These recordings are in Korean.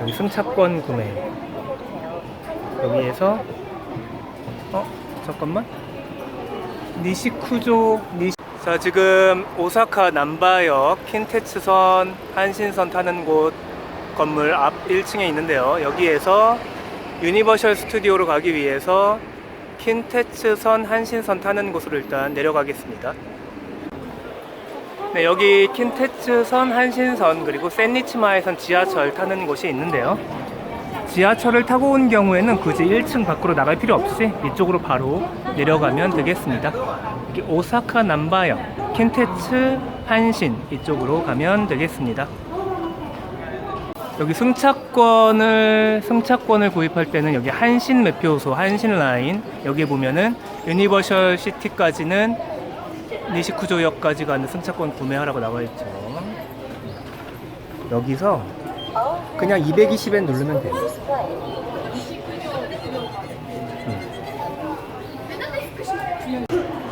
여기 승차권 구매. 여기에서 어 잠깐만 니시쿠조 니. 자 지금 오사카 남바역 킨테츠선 한신선 타는 곳 건물 앞 1층에 있는데요. 여기에서 유니버셜 스튜디오로 가기 위해서 킨테츠선 한신선 타는 곳으로 일단 내려가겠습니다. 네, 여기 킨테츠선 한신선 그리고 센니치마에선 지하철 타는 곳이 있는데요. 지하철을 타고 온 경우에는 굳이 1층 밖으로 나갈 필요 없이 이쪽으로 바로 내려가면 되겠습니다. 여기 오사카 남바역 킨테츠 한신 이쪽으로 가면 되겠습니다. 여기 승차권을 승차권을 구입할 때는 여기 한신 매표소 한신 라인 여기 보면은 유니버셜 시티까지는 니시쿠조역까지 가는 승차권 구매하라고 나와 있죠. 여기서 그냥 220엔 누르면 돼요.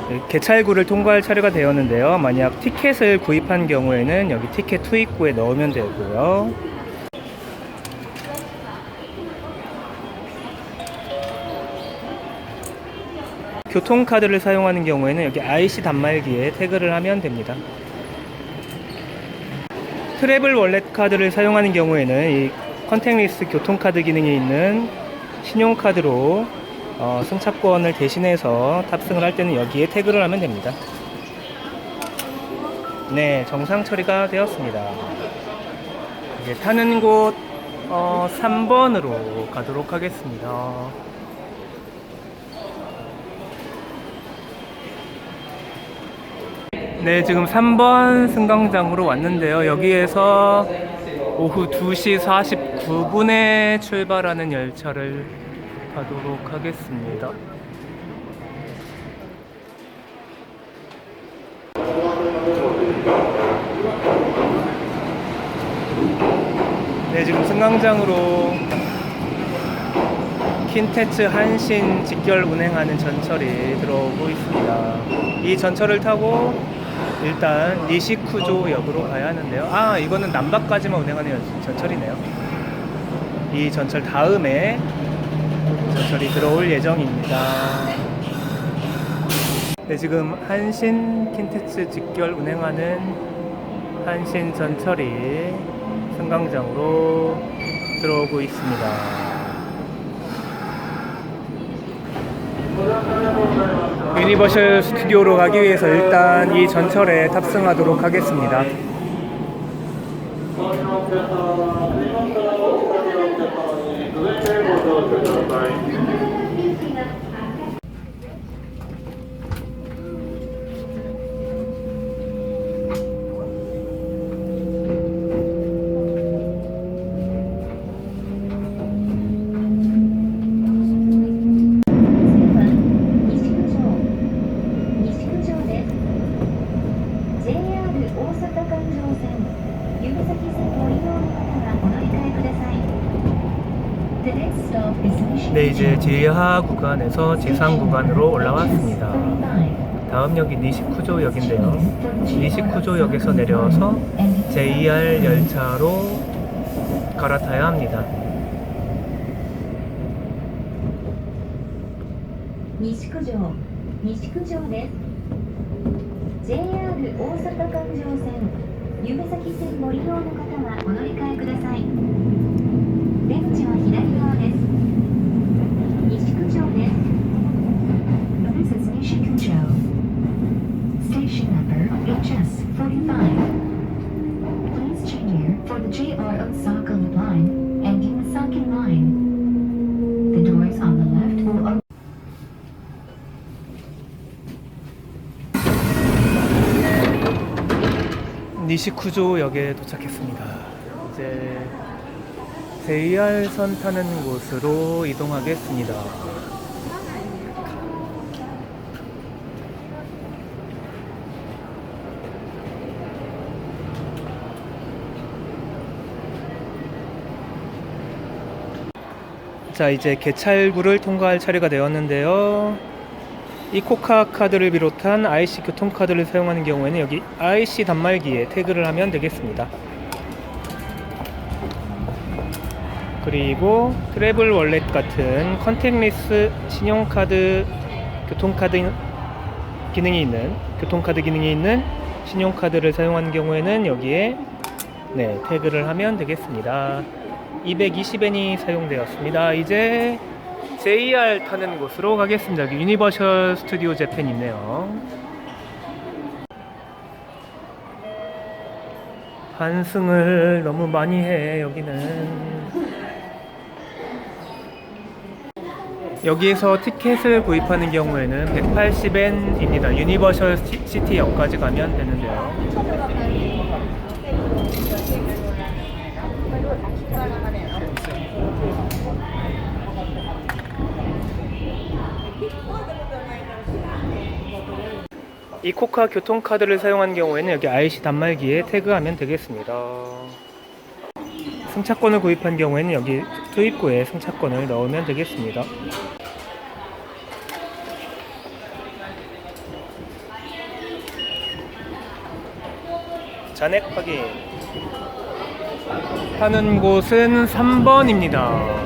네, 개찰구를 통과할 차례가 되었는데요. 만약 티켓을 구입한 경우에는 여기 티켓 투입구에 넣으면 되고요. 교통카드를 사용하는 경우에는 여기 IC 단말기에 태그를 하면 됩니다. 트래블 월렛 카드를 사용하는 경우에는 이 컨택리스 교통카드 기능이 있는 신용카드로 어, 승차권을 대신해서 탑승을 할 때는 여기에 태그를 하면 됩니다. 네, 정상 처리가 되었습니다. 이제 타는 곳 어, 3번으로 가도록 하겠습니다. 네, 지금 3번 승강장으로 왔는데요. 여기에서 오후 2시 49분에 출발하는 열차를 가도록 하겠습니다. 네, 지금 승강장으로 킨테츠 한신 직결 운행하는 전철이 들어오고 있습니다. 이 전철을 타고 일단 니시쿠조 역으로 가야 하는데요. 아, 이거는 남바까지만 운행하는 연- 전철이네요. 이 전철 다음에 전철이 들어올 예정입니다. 네, 지금 한신 킨테츠 직결 운행하는 한신 전철이 승강장으로 들어오고 있습니다. 유니버셜 스튜디오로 가기 위해서 일단 이 전철에 탑승하도록 하겠습니다. 이제 지하 구간에서 지상 구간으로 올라왔습니다. 다음 역이 니시쿠조 역인데요. 니시쿠조 역에서 내려서 JR 열차로 갈아타야 합니다. 西九条西九条です JR 大阪環状線夢崎線ご利用の方はお乗り換えください出口は左側です Station number HS45 Please change here for the JR Osaka line and Iwasaki line The doors on the left will open 니시쿠조 역에 도착했습니다. 이제 JR선 타는 곳으로 이동하겠습니다. 자, 이제 개찰구를 통과할 차례가 되었는데요. 이 코카 카드를 비롯한 IC 교통카드를 사용하는 경우에는 여기 IC 단말기에 태그를 하면 되겠습니다. 그리고 트래블 월렛 같은 컨택리스 신용카드 교통카드 기능이 있는 교통카드 기능이 있는 신용카드를 사용한 경우에는 여기에 네, 태그를 하면 되겠습니다. 220엔이 사용되었습니다. 이제 JR 타는 곳으로 가겠습니다. 유니버셜 스튜디오 재팬 있네요. 환승을 너무 많이 해 여기는 여기에서 티켓을 구입하는 경우에는 180엔입니다. 유니버셜 시- 시티역까지 가면 되는데요. 이 코카 교통카드를 사용한 경우에는 여기 IC 단말기에 태그하면 되겠습니다. 승차권을 구입한 경우에는 여기 투입구에 승차권을 넣으면 되겠습니다. 잔액 확인. 하는 곳은 3번입니다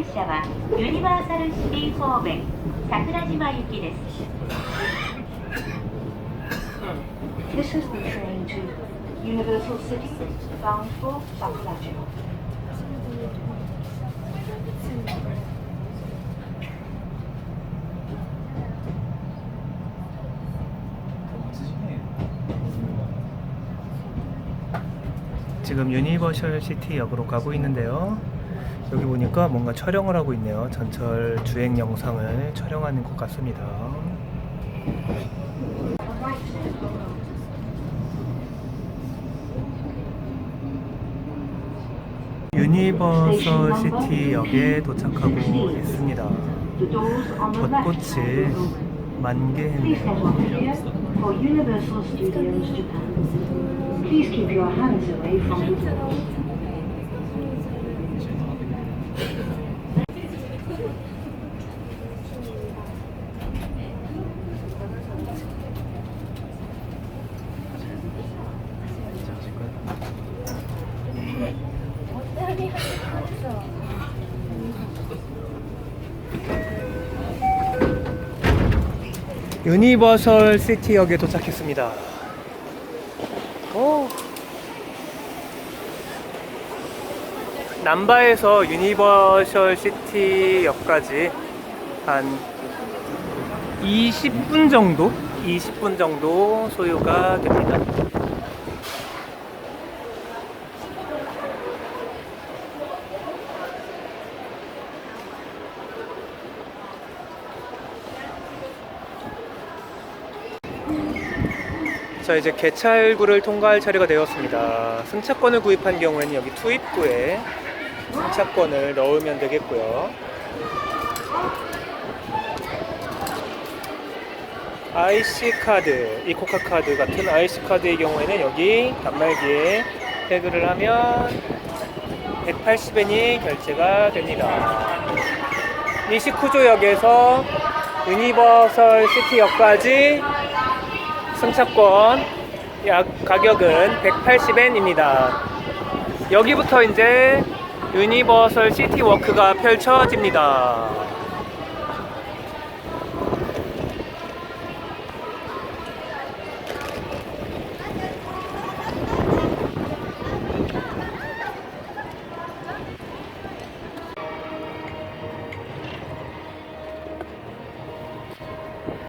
この電車はユニバーサルシティ方面桜島行きです This is the train to Universal City bound for Sakurajima. 지금 유니버셜 시티 역으로 가고 있는데요. 여기 보니까 뭔가 촬영을 하고 있네요. 전철 주행 영상을 촬영하는 것 같습니다. 유니버설 시티 역에 도착하고 있습니다. 벚꽃이 만개했네요. head on here for Universal Studios Japan. Please keep your hands away from the doors. 유니버설 시티역에 도착했습니다. 오. 남바에서 유니버설 시티역까지 한 20분 정도? 20분 정도 소요가 됩니다. 자 이제 개찰구를 통과할 차례가 되었습니다. 승차권을 구입한 경우에는 여기 투입구에 승차권을 넣으면 되겠고요. IC 카드, 이코카 카드 같은 IC 카드의 경우에는 여기 단말기에 태그를 하면 180엔이 결제가 됩니다. 니시쿠조역에서 유니버설 시티역까지 승차권 약 가격은 180엔입니다. 여기부터 이제 유니버설 시티 워크가 펼쳐집니다.